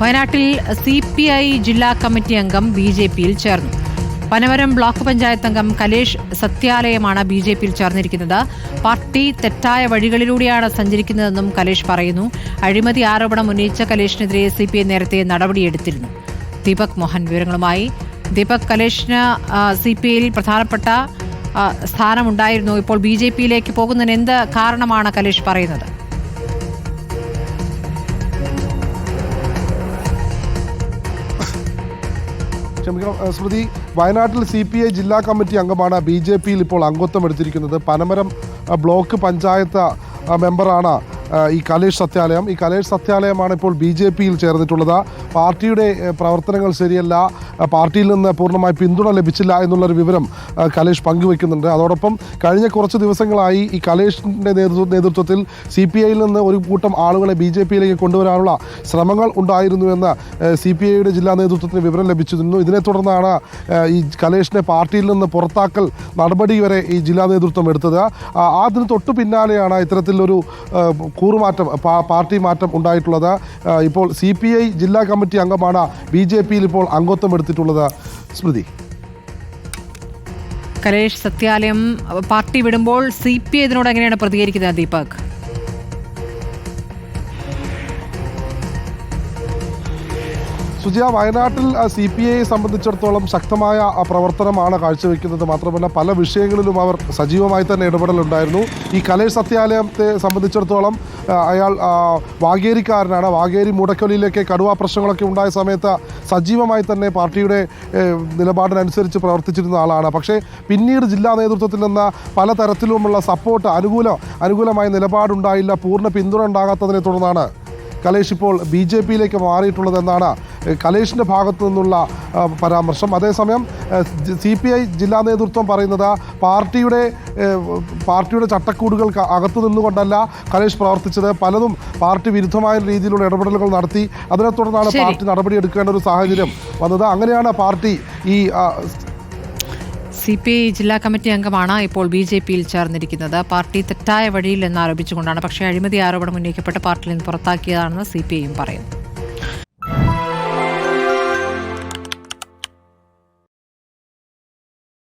വയനാട്ടിൽ C P I ജില്ലാ committee അംഗം ബി ജെ പിയിൽ ചേർന്നു. പനമരം ബ്ലോക്ക് പഞ്ചായത്ത് അംഗം കലേഷ് സത്യാലയമാണ് ബി ജെ പിയിൽ ചേർന്നിരിക്കുന്നത്. പാർട്ടി തെറ്റായ വഴികളിലൂടെയാണ് സഞ്ചരിക്കുന്നതെന്നും കലേഷ് പറയുന്നു. അഴിമതി ആരോപണം ഉന്നയിച്ച കലേഷിനെതിരെ സി പി ഐ നേരത്തെ നടപടിയെടുത്തിരുന്നു. ദീപക് മോഹൻ വിവരങ്ങളുമായി. ദീപക് കലേഷിന് സി പി ഐയിൽ പ്രധാനപ്പെട്ട സ്ഥാനമുണ്ടായിരുന്നു. ഇപ്പോൾ ബി ജെ പിയിലേക്ക് പോകുന്നതിന് എന്ത് കാരണമാണ് കലേഷ് പറയുന്നത്? ക്ഷമിക്കണം. സ്മൃതി വയനാട്ടിൽ സി പി ഐ ജില്ലാ കമ്മിറ്റി അംഗമാണ് ബി ജെ പിയിൽ ഇപ്പോൾ അംഗത്വം എടുത്തിരിക്കുന്നത്. പനമരം ബ്ലോക്ക് പഞ്ചായത്ത് മെമ്പറാണ് ഈ കലേഷ് സത്യാലയം. ഈ കലേഷ് സത്യാലയമാണ് ഇപ്പോൾ ബി ജെ പിയിൽ ചേർന്നിട്ടുള്ളത്. പാർട്ടിയുടെ പ്രവർത്തനങ്ങൾ ശരിയല്ല. പാർട്ടിയിൽ നിന്ന് പൂർണമായി പിന്തുണ ലഭിച്ചില്ല എന്നുള്ളൊരു വിവരം കലേഷ് പങ്കുവെക്കുന്നുണ്ട്. അതോടൊപ്പം കഴിഞ്ഞ കുറച്ച് ദിവസങ്ങളായി ഈ കലേഷിന്റെ നേതൃത്വത്തിൽ സി പി ഐയിൽ നിന്ന് ഒരു കൂട്ടം ആളുകളെ ബി ജെ പിയിലേക്ക് കൊണ്ടുവരാനുള്ള ശ്രമങ്ങൾ ഉണ്ടായിരുന്നുവെന്ന് സി പി ഐയുടെ ജില്ലാ നേതൃത്വത്തിന് വിവരം ലഭിച്ചിരുന്നു. ഇതിനെ തുടർന്നാണ് ഈ കലേഷിനെ പാർട്ടിയിൽ നിന്ന് പുറത്താക്കൽ നടപടി വരെ ഈ ജില്ലാ നേതൃത്വം എടുത്തത്. അതിന് തൊട്ടു പിന്നാലെയാണ് ഇത്തരത്തിലൊരു കൂറുമാറ്റം പാർട്ടി മാറ്റം ഉണ്ടായിട്ടുള്ളത്. ഇപ്പോൾ സി പി ഐ ജില്ലാ കമ്മിറ്റി അംഗമാണ് ബി ജെ പിയിൽ ഇപ്പോൾ അംഗത്വം എടുത്തിട്ടുള്ളത്. സ്മൃതി. കലേഷ് സത്യാലയം പാർട്ടി വിടുമ്പോൾ സി പി ഐ ഇതിനോട് എങ്ങനെയാണ് പ്രതികരിക്കുന്നത് ദീപക്? സുജിയ വയനാട്ടിൽ സി പി ഐയെ സംബന്ധിച്ചിടത്തോളം ശക്തമായ പ്രവർത്തനമാണ് കാഴ്ചവെക്കുന്നത്. മാത്രമല്ല പല വിഷയങ്ങളിലും അവർ സജീവമായി തന്നെ ഇടപെടലുണ്ടായിരുന്നു. ഈ കലേഷ് സത്യാലയത്തെ സംബന്ധിച്ചിടത്തോളം അയാൾ വാഗേരിക്കാരനാണ്. വാഗേരി മൂടക്കൊലിയിലേക്ക് കടുവ പ്രശ്നങ്ങളൊക്കെ ഉണ്ടായ സമയത്ത് സജീവമായി തന്നെ പാർട്ടിയുടെ നിലപാടിനനുസരിച്ച് പ്രവർത്തിച്ചിരുന്ന ആളാണ്. പക്ഷേ പിന്നീട് ജില്ലാ നേതൃത്വത്തിൽ നിന്ന് പലതരത്തിലുമുള്ള സപ്പോർട്ട് അനുകൂല അനുകൂലമായ നിലപാടുണ്ടായില്ല. പൂർണ പിന്തുണ ഉണ്ടാകാത്തതിനെ തുടർന്നാണ് കലേഷ് ഇപ്പോൾ ബി ജെ പിയിലേക്ക് മാറിയിട്ടുള്ളതെന്നാണ് കലേഷിന്റെ ഭാഗത്തു നിന്നുള്ള പരാമർശം. അതേസമയം സി പി ഐ ജില്ലാ നേതൃത്വം പറയുന്നത് പാർട്ടിയുടെ പാർട്ടിയുടെ ചട്ടക്കൂടുകൾക്ക് അകത്തു നിന്നുകൊണ്ടല്ല കലേഷ് പ്രവർത്തിച്ചത്. പലതും പാർട്ടി വിരുദ്ധമായ രീതിയിലുള്ള ഇടപെടലുകൾ നടത്തി അതിനെ തുടർന്നാണ്. പാർട്ടി നടപടിയെടുക്കേണ്ട ഒരു സാഹചര്യം വന്നത്. അങ്ങനെയാണ് പാർട്ടി ഈ സി പി ഐ ജില്ലാ കമ്മിറ്റി അംഗമാണ് ഇപ്പോൾ ബി ജെ പിയിൽ ചേർന്നിരിക്കുന്നത്. പാർട്ടി തെറ്റായ വഴിയിൽ എന്ന് ആരോപിച്ചുകൊണ്ടാണ്. പക്ഷേ അഴിമതി ആരോപണം ഉന്നയിക്കപ്പെട്ട് പാർട്ടിയിൽ നിന്ന് പുറത്താക്കിയതാണെന്ന് സി പി ഐയും പറയുന്നു.